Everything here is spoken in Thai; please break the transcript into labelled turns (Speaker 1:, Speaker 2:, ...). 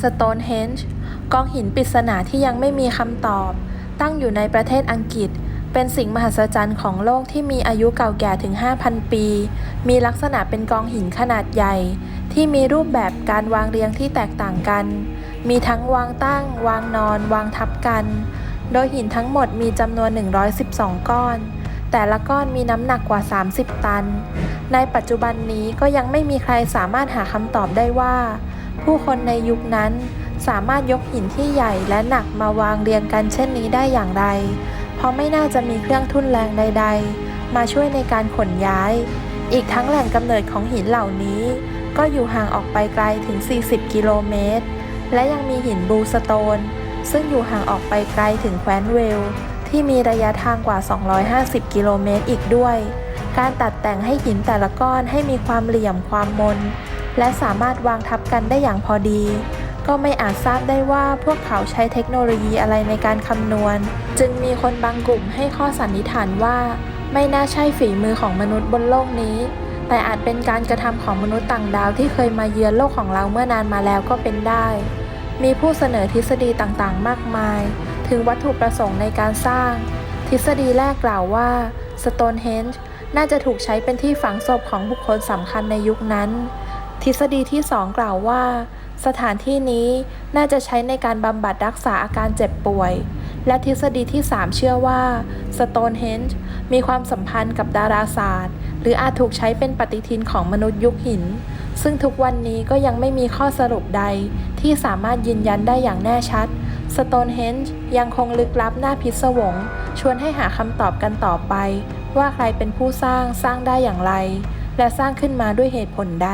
Speaker 1: Stonehenge กองหินปริศนาที่ยังไม่มีคำตอบ ตั้งอยู่ในประเทศอังกฤษ เป็นสิ่งมหัศจรรย์ของโลกที่มีอายุเก่าแก่ถึง 5,000 ปี มีลักษณะเป็นกองหินขนาดใหญ่ ที่มีรูปแบบการวางเรียงที่แตกต่างกัน มีทั้งวางตั้ง วางนอน วางทับกัน โดยหินทั้งหมดมีจำนวน 112 ก้อน แต่ละก้อนมีน้ำหนักกว่า 30 ตัน ในปัจจุบันนี้ก็ยังไม่มีใครสามารถหาคำตอบได้ว่า ผู้คนในยุคนั้นสามารถยกหินที่ใหญ่และหนักมาวางเรียงกันเช่นนี้ได้อย่างไร เพราะไม่น่าจะมีเครื่องทุ่นแรงใด ๆ มาช่วยในการขนย้าย อีกทั้งแหล่งกำเนิดของหินเหล่านี้ ก็อยู่ห่างออกไปไกลถึง 40 กิโลเมตร และยังมีหินบลูสโตน ซึ่งอยู่ห่างออกไปไกลถึงแคว้นเวล ที่มีระยะทางกว่า 250 กิโลเมตรอีกด้วย การตัดแต่งให้หินแต่ละก้อนให้มีความเหลี่ยมความมน และสามารถวางทับกันได้อย่างพอดี ก็ไม่อาจทราบได้ว่าพวกเขาใช้เทคโนโลยีอะไรในการคำนวณ จึงมีคนบางกลุ่มให้ข้อสันนิษฐานว่า ไม่น่าใช่ฝีมือของมนุษย์บนโลกนี้ แต่อาจเป็นการกระทำของมนุษย์ต่างดาวที่เคยมาเยือนโลกของเราเมื่อนานมาแล้วก็เป็นได้ มีผู้เสนอทฤษฎีต่างๆ มากมาย ถึงวัตถุประสงค์ในการสร้าง ทฤษฎีแรกกล่าวว่า Stonehenge น่าจะถูกใช้เป็นที่ฝังศพของบุคคลสำคัญในยุคนั้น ทฤษฎีที่ 2 กล่าวว่า สถานที่นี้น่าจะใช้ในการบำบัดรักษาอาการเจ็บป่วย และทฤษฎีที่ 3 เชื่อว่า Stonehenge มีความสัมพันธ์กับดาราศาสตร์ หรืออาจถูกใช้เป็นปฏิทินของมนุษย์ยุคหิน ซึ่งทุกวันนี้ก็ยังไม่มีข้อสรุปใดที่สามารถยืนยันได้อย่างแน่ชัด Stonehenge ยังคงลึกลับหน่าพิศวง ชวนให้หาคำตอบกันต่อไป ว่าใครเป็นผู้สร้างสร้างได้อย่างไร และสร้างขึ้นมาด้วยเหตุผลใด